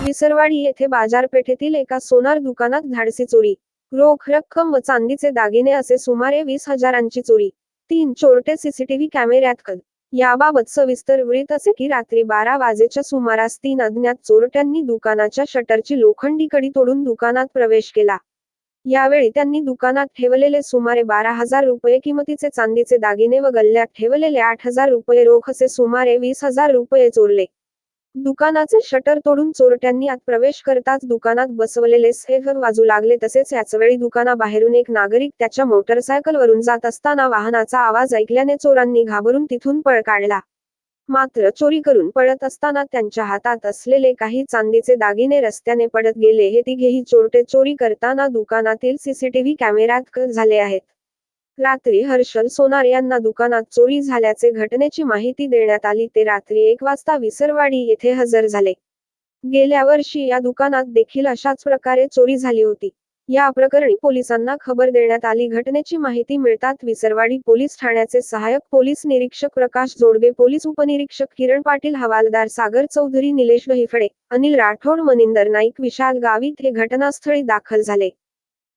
विसरवाडी येथे बाजारपेठेतील एका सोनार दुकानात धाडसी चोरी. रोख रक्कम व चांदीचे दागिने असे सुमारे वीस हजारांची चोरी. तीन चोरटे सीसीटीव्ही कॅमेऱ्यात कद. याबाबत सविस्तर वृत्त असे की रात्री बारा वाजेच्या सुमारास तीन अज्ञात चोरट्यांनी दुकानाच्या शटरची लोखंडी कडी तोडून दुकानात प्रवेश केला. यावेळी त्यांनी दुकानात ठेवलेले सुमारे बारा हजार रुपये किमतीचे चांदीचे दागिने व गल्ल्यात ठेवलेले आठ हजार रुपये रोख असे सुमारे वीस हजार रुपये चोरले. दुकानाचे शटर तोडून चोरट्यांनी आत प्रवेश करताच दुकानात बसवलेले स्हेफर वाजू लागले. तसेच याचवेळी दुकानाबाहेरून एक नागरिक त्याच्या मोटरसायकलवरून जात असताना वाहनाचा आवाज ऐकल्याने चोरांनी घाबरून तिथून पळ काढला. मात्र चोरी करून पळत असताना त्यांच्या हातात असलेले काही चांदीचे दागिने रस्त्याने पडत गेले. हे तिघेही चोरटे चोरी करताना दुकानातील सीसीटीव्ही कॅमेऱ्यात झाले आहेत. रात्री हर्षल सोनार यांना दुकानात चोरी झाल्याचे घटनेची माहिती देण्यात आली ते रात्री एक वाजता विसरवाडी येथे हजर झाले. गेल्या वर्षी या दुकानात देखील अशाच प्रकारे चोरी झाली होती. या प्रकरणी पोलिसांना खबर देण्यात आली घटनेची माहिती मिळतात विसरवाडी पोलीस ठाण्याचे सहाय्यक पोलीस निरीक्षक प्रकाश जोडगे पोलीस उपनिरीक्षक किरण पाटील हवालदार सागर चौधरी निलेश गहिफडे अनिल राठोड मनिंदर नाईक विशाल गावित हे घटनास्थळी दाखल झाले.